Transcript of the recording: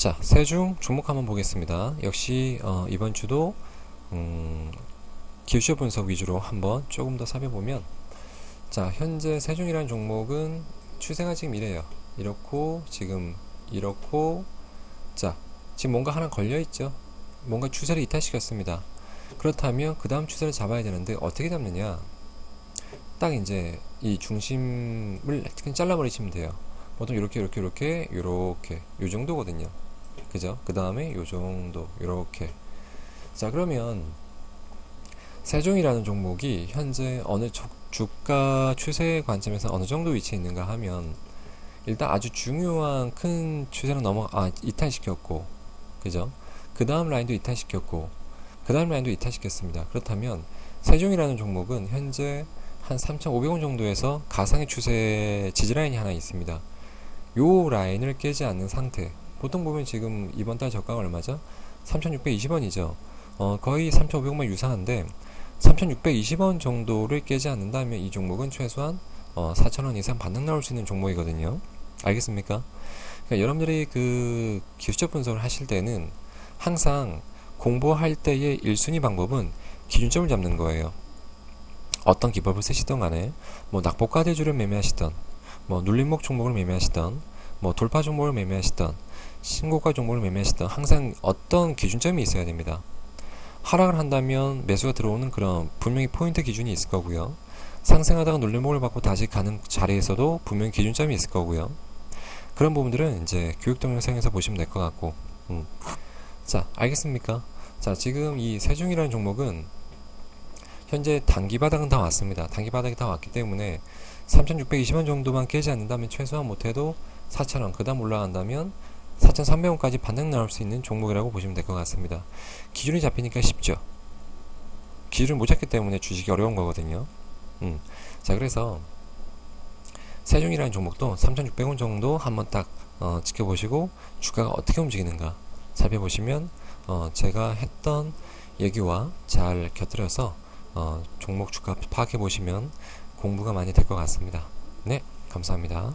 자, 세중 종목 한번 보겠습니다. 역시 어, 이번 주도 음, 기술적 분석 위주로 한번 조금 더 살펴보면 자, 현재 세중이라는 종목은 추세가 지금 이래요. 이렇고 지금 이렇고 자, 지금 뭔가 하나 걸려 있죠. 뭔가 추세를 이탈시켰습니다. 그렇다면 그 다음 추세를 잡아야 되는데 어떻게 잡느냐? 딱 이제 이 중심을 잘라버리시면 돼요. 보통 이렇게 이렇게 이렇게 이렇게 요 정도거든요. 그죠? 그 다음에 요 정도 이렇게 자 그러면 세종이라는 종목이 현재 어느 주- 주가 추세 관점에서 어느 정도 위치에 있는가 하면 일단 아주 중요한 큰 추세는 넘어 아 이탈시켰고 그죠? 그 다음 라인도 이탈시켰고 그 다음 라인도 이탈시켰습니다. 그렇다면 세종이라는 종목은 현재 한 3,500원 정도에서 가상의 추세 지지라인이 하나 있습니다. 요 라인을 깨지 않는 상태. 보통 보면 지금 이번 달 저가가 얼마죠? 3,620원이죠. 어, 거의 3,500원 유사한데 3,620원 정도를 깨지 않는다면 이 종목은 최소한 어, 4,000원 이상 반등 나올 수 있는 종목이거든요. 알겠습니까? 그러니까 여러분들이 그 기술적 분석을 하실 때는 항상 공부할 때의 1순위 방법은 기준점을 잡는 거예요. 어떤 기법을 쓰시던 간에 뭐 낙폭과 대주를 매매하시던 뭐 눌림목 종목을 매매하시던 뭐 돌파 종목을 매매하시던 신고가 종목을 매매하시던 항상 어떤 기준점이 있어야 됩니다. 하락을 한다면 매수가 들어오는 그런 분명히 포인트 기준이 있을 거고요. 상승하다가 눌림목을 받고 다시 가는 자리에서도 분명히 기준점이 있을 거고요. 그런 부분들은 이제 교육 동영상에서 보시면 될 것 같고. 음. 자, 알겠습니까? 자, 지금 이 세중이라는 종목은 현재 단기 바닥은 다 왔습니다. 단기 바닥이 다 왔기 때문에 3,620원 정도만 깨지 않는다면 최소한 못해도 4,000원, 그 다음 올라간다면 4,300원까지 반등 나올 수 있는 종목이라고 보시면 될 것 같습니다. 기준이 잡히니까 쉽죠. 기준을 못 잡기 때문에 주식이 어려운 거거든요. 음. 자, 그래서 세종이라는 종목도 3,600원 정도 한번 딱 어, 지켜보시고 주가가 어떻게 움직이는가 살펴보시면 어, 제가 했던 얘기와 잘 곁들여서 어, 종목 주가 파악해 보시면 공부가 많이 될 것 같습니다. 네, 감사합니다.